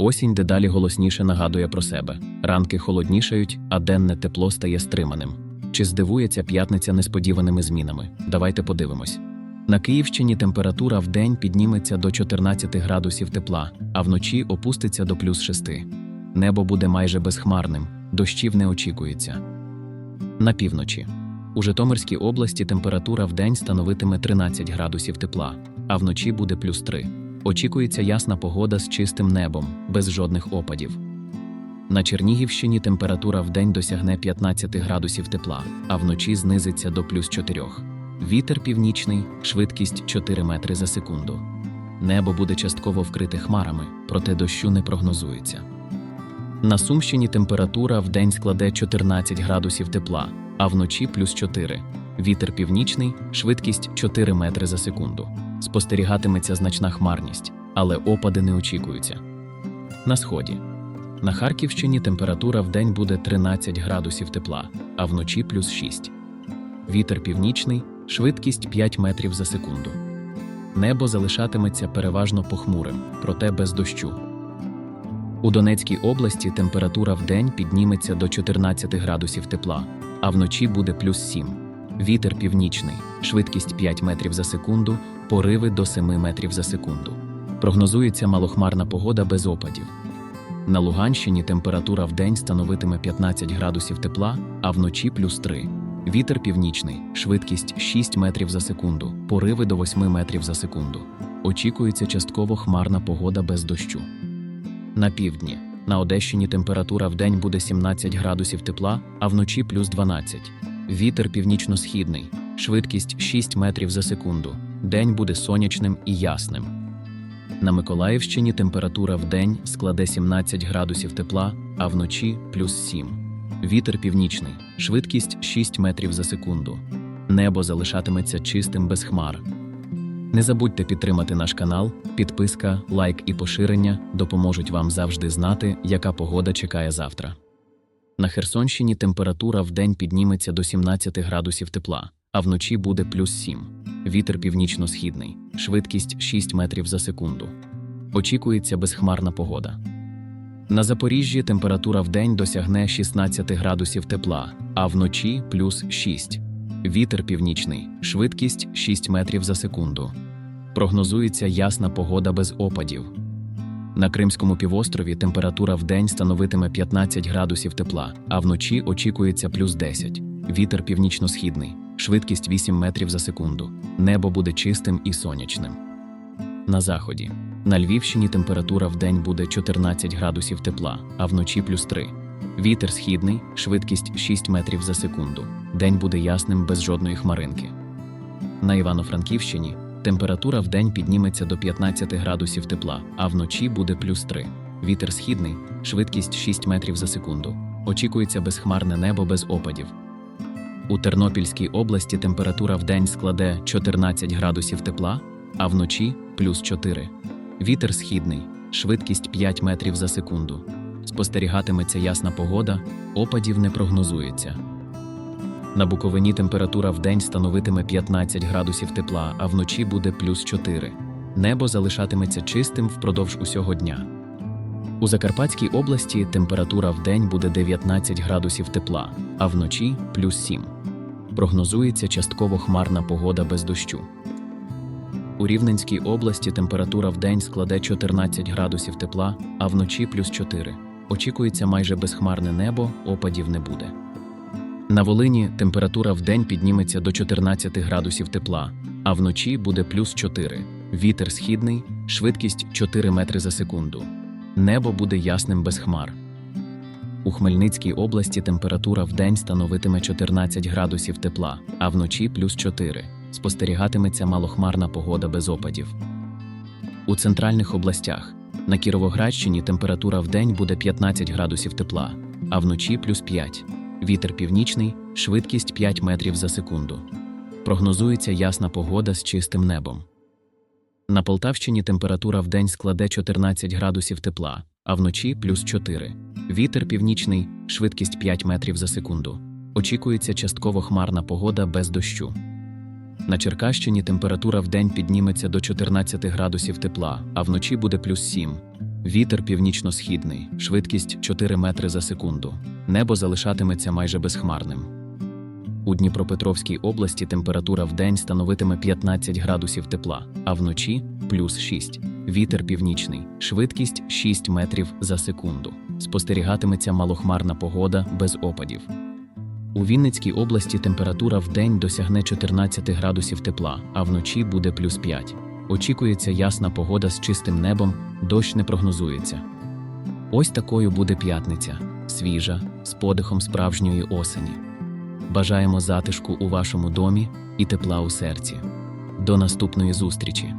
Осінь дедалі голосніше нагадує про себе. Ранки холоднішають, а денне тепло стає стриманим. Чи здивується п'ятниця несподіваними змінами? Давайте подивимось. На Київщині температура в день підніметься до 14 градусів тепла, а вночі опуститься до плюс 6. Небо буде майже безхмарним, дощів не очікується. На півночі. У Житомирській області температура в день становитиме 13 градусів тепла, а вночі буде плюс 3. Очікується ясна погода з чистим небом, без жодних опадів. На Чернігівщині температура в день досягне 15 градусів тепла, а вночі знизиться до плюс 4. Вітер північний, швидкість 4 метри за секунду. Небо буде частково вкрите хмарами, проте дощу не прогнозується. На Сумщині температура в день складе 14 градусів тепла, а вночі плюс 4. Вітер північний, швидкість 4 метри за секунду. Спостерігатиметься значна хмарність, але опади не очікуються. На сході. На Харківщині температура в день буде 13 градусів тепла, а вночі плюс 6. Вітер північний, швидкість 5 метрів за секунду. Небо залишатиметься переважно похмурим, проте без дощу. У Донецькій області температура в день підніметься до 14 градусів тепла, а вночі буде плюс 7. Вітер північний, швидкість 5 метрів за секунду, пориви до 7 метрів за секунду. Прогнозується малохмарна погода без опадів. На Луганщині температура в день становитиме 15 градусів тепла, а вночі плюс 3. Вітер північний, швидкість 6 метрів за секунду, пориви до 8 метрів за секунду. Очікується частково хмарна погода без дощу. На півдні. На Одещині температура в день буде 17 градусів тепла, а вночі плюс 12. Вітер північно-східний, швидкість 6 метрів за секунду. День буде сонячним і ясним. На Миколаївщині температура в день складе 17 градусів тепла, а вночі плюс 7. Вітер північний, швидкість 6 метрів за секунду. Небо залишатиметься чистим без хмар. Не забудьте підтримати наш канал, підписка, лайк і поширення допоможуть вам завжди знати, яка погода чекає завтра. На Херсонщині температура в день підніметься до 17 градусів тепла, а вночі буде плюс 7. Вітер північно-східний, швидкість 6 метрів за секунду. Очікується безхмарна погода. На Запоріжжі температура в день досягне 16 градусів тепла, а вночі плюс 6. Вітер північний, швидкість 6 метрів за секунду. Прогнозується ясна погода без опадів. На Кримському півострові температура в день становитиме 15 градусів тепла, а вночі очікується плюс 10. Вітер північно-східний, швидкість 8 метрів за секунду. Небо буде чистим і сонячним. На заході. На Львівщині температура в день буде 14 градусів тепла, а вночі плюс 3. Вітер східний, швидкість 6 метрів за секунду. День буде ясним без жодної хмаринки. На Івано-Франківщині температура в день підніметься до 15 градусів тепла, а вночі буде плюс 3. Вітер східний, швидкість 6 метрів за секунду. Очікується безхмарне небо без опадів. У Тернопільській області температура в день складе 14 градусів тепла, а вночі плюс 4. Вітер східний, швидкість 5 метрів за секунду. Спостерігатиметься ясна погода, опадів не прогнозується. На Буковині температура в день становитиме 15 градусів тепла, а вночі буде плюс 4. Небо залишатиметься чистим впродовж усього дня. У Закарпатській області температура в день буде 19 градусів тепла, а вночі плюс 7. Прогнозується частково хмарна погода без дощу. У Рівненській області температура в день складе 14 градусів тепла, а вночі плюс 4. Очікується майже безхмарне небо, опадів не буде. На Волині температура в день підніметься до 14 градусів тепла, а вночі буде плюс 4. Вітер східний, швидкість 4 метри за секунду. Небо буде ясним без хмар. У Хмельницькій області температура в день становитиме 14 градусів тепла, а вночі плюс 4. Спостерігатиметься малохмарна погода без опадів. У центральних областях на Кіровоградщині температура в день буде 15 градусів тепла, а вночі плюс 5. Вітер північний, швидкість 5 метрів за секунду. Прогнозується ясна погода з чистим небом. На Полтавщині температура в день складе 14 градусів тепла, а вночі плюс 4. Вітер північний, швидкість 5 метрів за секунду. Очікується частково хмарна погода без дощу. На Черкащині температура в день підніметься до 14 градусів тепла, а вночі буде плюс 7. Вітер північно-східний, швидкість 4 метри за секунду. Небо залишатиметься майже безхмарним. У Дніпропетровській області температура в день становитиме 15 градусів тепла, а вночі плюс 6. Вітер північний, швидкість 6 метрів за секунду. Спостерігатиметься малохмарна погода без опадів. У Вінницькій області температура в день досягне 14 градусів тепла, а вночі буде плюс 5. Очікується ясна погода з чистим небом, дощ не прогнозується. Ось такою буде п'ятниця, свіжа, з подихом справжньої осені. Бажаємо затишку у вашому домі і тепла у серці. До наступної зустрічі!